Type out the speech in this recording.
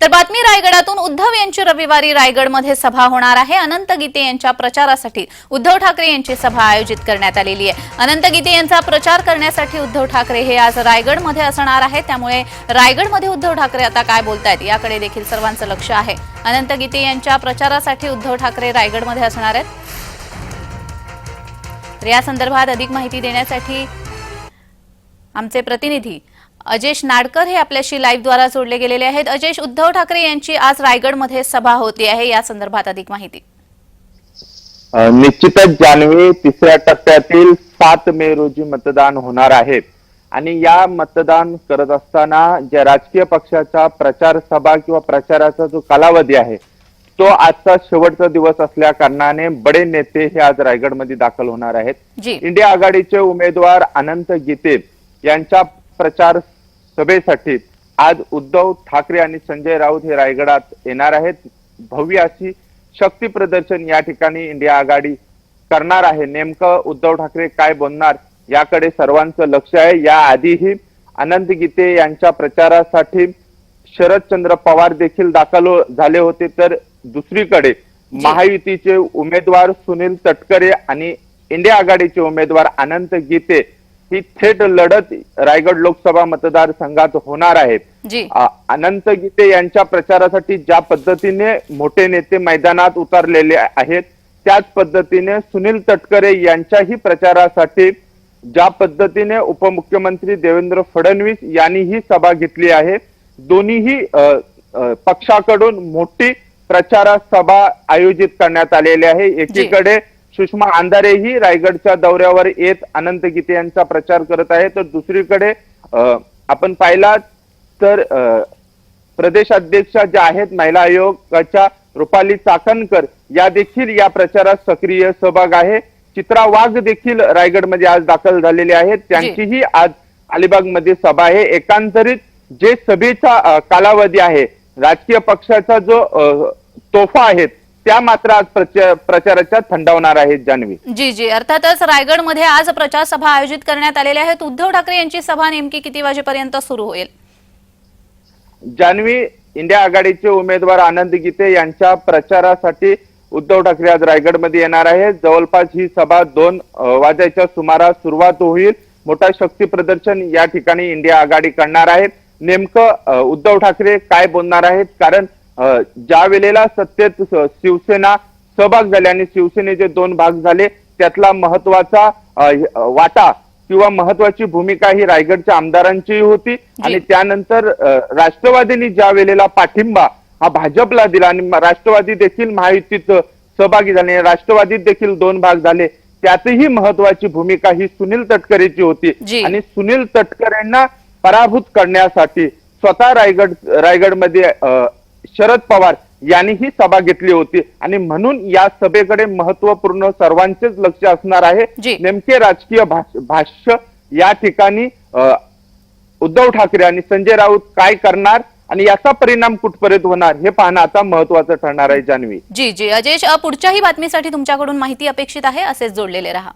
तर बातमी रायगडातून उद्धव यांची रविवारी रायगडमध्ये सभा होणार आहे. अनंत गीते यांच्या प्रचारासाठी उद्धव ठाकरे यांची सभा आयोजित करण्यात आलेली आहे. अनंत गीते यांचा प्रचार करण्यासाठी उद्धव ठाकरे हे आज रायगडमध्ये असणार आहे त्यामुळे रायगडमध्ये उद्धव ठाकरे आता काय बोलतायत याकडे देखील सर्वांचं लक्ष आहे. अनंत गीते यांच्या प्रचारासाठी उद्धव ठाकरे रायगडमध्ये असणार आहेत. तर या संदर्भात अधिक माहिती देण्यासाठी आमचे प्रतिनिधी अजेश नाडकर हे आपल्याशी लाईव्ह द्वारा जोडले गेलेले आहेत. अजेश उद्धव ठाकरे यांची आज रायगडमध्ये सभा होती आहे. या संदर्भात अधिक माहिती. निश्चितच जान्हवी तिसऱ्या टप्प्यातील सात मे रोजी मतदान होणार आहे. आणि या मतदान करत असताना ज्या राजकीय पक्षाचा प्रचार सभा किंवा प्रचाराचा जो कालावधी आहे तो आजचा शेवटचा दिवस असल्या कारणाने बडे नेते हे आज रायगडमध्ये दाखल होणार आहेत. जी. इंडिया आघाडीचे उमेदवार अनंत गीते यांच्या प्रचार सभेसाठी आज उद्धव ठाकरे आणि संजय राऊत हे रायगडात येणार आहेत. भव्य अशी शक्ती प्रदर्शन या ठिकाणी इंडिया आघाडी करणार आहे. नेमकं उद्धव ठाकरे काय बोलणार याकडे सर्वांचं लक्ष आहे. या आधीही अनंत गीते यांच्या प्रचारासाठी शरदचंद्र पवार देखील दाखल हो- झाले होते. तर दुसरीकडे महायुतीचे उमेदवार सुनील तटकरे आणि इंडिया आघाडीचे उमेदवार अनंत गीते ही थेट लढत रायगड लोकसभा मतदारसंघात होणार आहे. जी. अ, अनंत गीते यांच्या प्रचारासाठी ज्या पद्धतीने मोठे नेते मैदानात उतरलेले आहेत त्याच पद्धतीने सुनील तटकरे यांच्याही प्रचारासाठी ज्या पद्धतीने उपमुख्यमंत्री देवेंद्र फडणवीस यांनी ही सभा घेतली आहे दोन्हीही पक्षाकडून मोठी प्रचार सभा आयोजित करण्यात आलेली आहे. एकीकडे सुषमा अंधारेही रायगडच्या दौऱ्यावर येत अनंत गीते यांचा प्रचार करत आहे. तर दुसरीकडे अ, आपण पाहिला तर प्रदेशाध्यक्षा ज्या आहेत महिला आयोगाच्या रुपाली चाकणकर या देखील या प्रचारात सक्रिय सहभाग आहे. चित्रा वाघ देखील रायगडमध्ये आज दाखल झालेले आहेत. त्यांचीही आज अलिबागमध्ये सभा आहे. एकांतरित जे सभेचा कालावधी आहे राजकीय पक्षाचा जो तोफा आहे त्या मात्र आज प्रचा- प्रचाराच्या थंडावणार आहेत जान्हवी. जी जी. अर्थातच रायगडमध्ये आज प्रचार सभा आयोजित करण्यात आलेल्या आहेत. उद्धव ठाकरे यांची सभा नेमकी किती वाजेपर्यंत सुरू होईल? जान्हवी इंडिया आघाडीचे उमेदवार आनंद गीते यांच्या प्रचारासाठी उद्धव ठाकरे आज रायगडमध्ये येणार आहेत. जवळपास ही सभा दोन अ, वाजेच्या सुमारास सुरुवात होईल. मोठा शक्ती प्रदर्शन या ठिकाणी इंडिया आघाडी करणार आहे नेमकं उद्धव ठाकरे काय बोलणार आहेत? कारण ज्या वेळेला सत्तेत शिवसेना सहभाग झाले आणि शिवसेनेचे दोन भाग झाले त्यातला महत्त्वाचा वाटा किंवा महत्वाची भूमिका ही रायगडच्या आमदारांची होती. आणि त्यानंतर राष्ट्रवादींनी ज्या वेळेला पाठिंबा हा भाजपला दिला आणि राष्ट्रवादी देखील महायुतीत सहभागी झाले आणि राष्ट्रवादीत देखील दोन भाग झाले त्यातही महत्वाची भूमिका ही सुनील तटकरेची होती. आणि सुनील तटकरेंना पराभूत करण्यासाठी स्वतः रायगड रायगडमध्ये शरद पवार यांनी ही सभा घेतली होती. आणि म्हणून या सभेकडे महत्त्वपूर्ण सर्वांचेच लक्ष असणार आहे. नेमके राजकीय भाष- भाष्य या ठिकाणी उद्धव ठाकरे आणि संजय राऊत काय करणार आणि याचा परिणाम कुठपर्यंत होणार हे पाहणं आता महत्वाचं ठरणार आहे जान्हवी. जी जी. अजेश पुढच्याही बातमीसाठी तुमच्याकडून माहिती अपेक्षित आहे. असेच जोडलेले रहा.